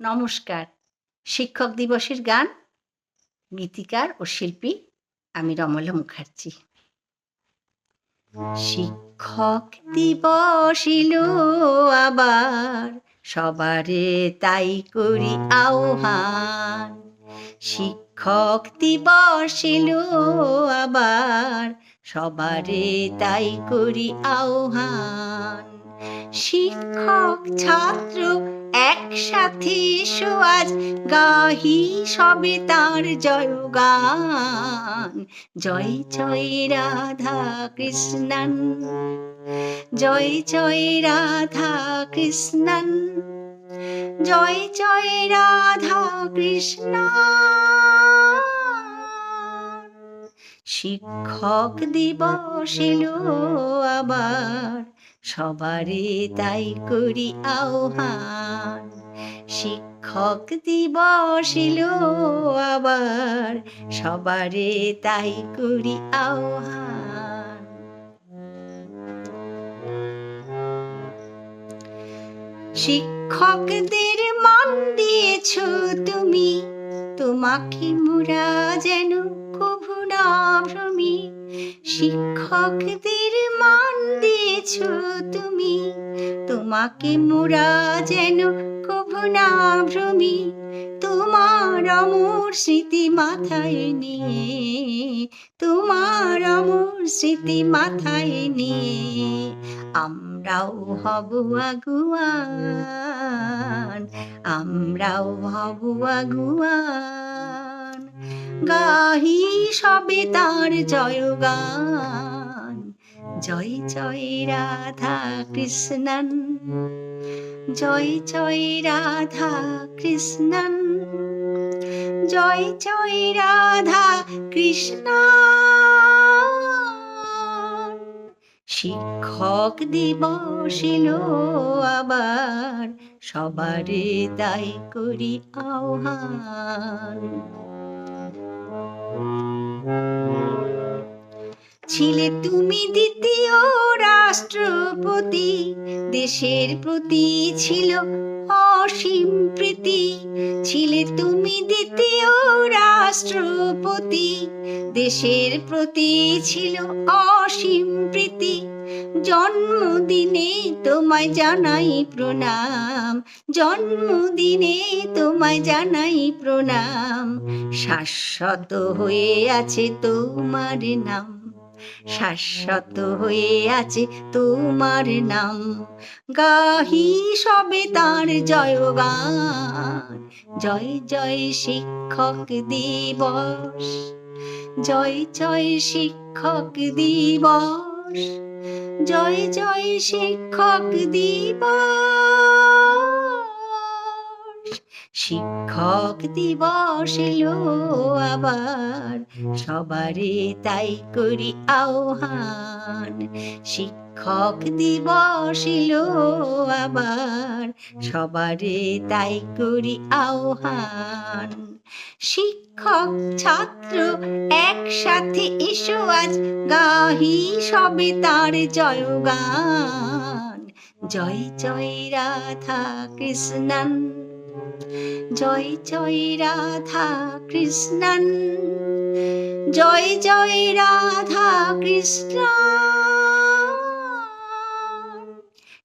নমস্কার। শিক্ষক দিবসের গান গীতিকার ও শিল্পী আমি রমলা মুখার্জি। শিক্ষক দিবস আবার, সবারে তাই করি আহ্বান। শিক্ষক দিবস আবার, সবারে তাই করি আহ্বান। শিক্ষক, ছাত্র, একসাথে এসো আজ। গাহি সবে তার জয়গান। জয় জয় রাধা কৃষ্ণন। জয় জয় রাধা কৃষ্ণন। জয় জয় রাধা কৃষ্ণ শিক্ষক দিবস আবার। সবারে তাই করি আহ্বান। শিক্ষক দিবস এলো আবার। সবারে তাই করি আহ্বান। শিক্ষকদের মান দিয়েছ তুমি, তোমাকে মোরা যেন না ভ্রমি শিক্ষকদের মান দিয়েছ তুমি, তোমাকে মোরা যেন কভু না ভ্রমি, তোমার অমর স্মৃতি মাথায় নিয়ে, তোমার অমর স্মৃতি মাথায় নিয়ে আমরাও হব আগুয়ান, আমরাও হব আগুয়ান। গাহি সবে তার জয়গান জয় জয় রাধা কৃষ্ণন। জয় জয় রাধা কৃষ্ণন। জয় জয় রাধা কৃষ্ণ শিক্ষক দিবস এলো আবার, সবারে তাই করি আহ্বান। ছিলে তুমি দ্বিতীয় রাষ্ট্রপতি। দেশের প্রতি ছিল অসীম প্রীতি। ছিলে তুমি দ্বিতীয় রাষ্ট্রপতি। দেশের প্রতি ছিল অসীম প্রীতি। জন্মদিনে তোমায় জানাই প্রণাম। জন্মদিনে তোমায় জানাই প্রণাম। শাশ্বত হয়ে আছে তোমার নাম। শাশ্বত হয়ে আছে তোমার নাম। গাহি সবে তার জয়গান। জয় জয় শিক্ষক দিবস। জয় জয় শিক্ষক দিবস। জয় জয় শিক্ষক দিবস। শিক্ষক দিবস এলো আবার, সবারে তাই করি আহ্বান। শিক্ষক দিবস এলো আবার, সবারে তাই করি আহ্বান। শিক্ষক, ছাত্র, একসাথে এসো আজ। গাহি সবে তার জয়গান। জয় জয় রাধা কৃষ্ণন। জয় জয় রাধা কৃষ্ণন। জয় জয় রাধা কৃষ্ণ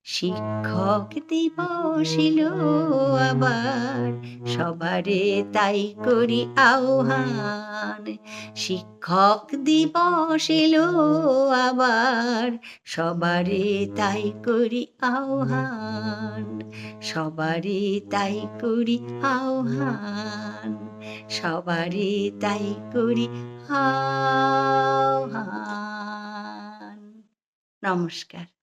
শিক্ষক দিবস আবার, সবারে তাই করি আহ্বান। শিক্ষক দিবস আবার, সবারে তাই করি আহ্বান। সবারে তাই করি আহ্বান, সবারে তাই করি আহ্বান। নমস্কার।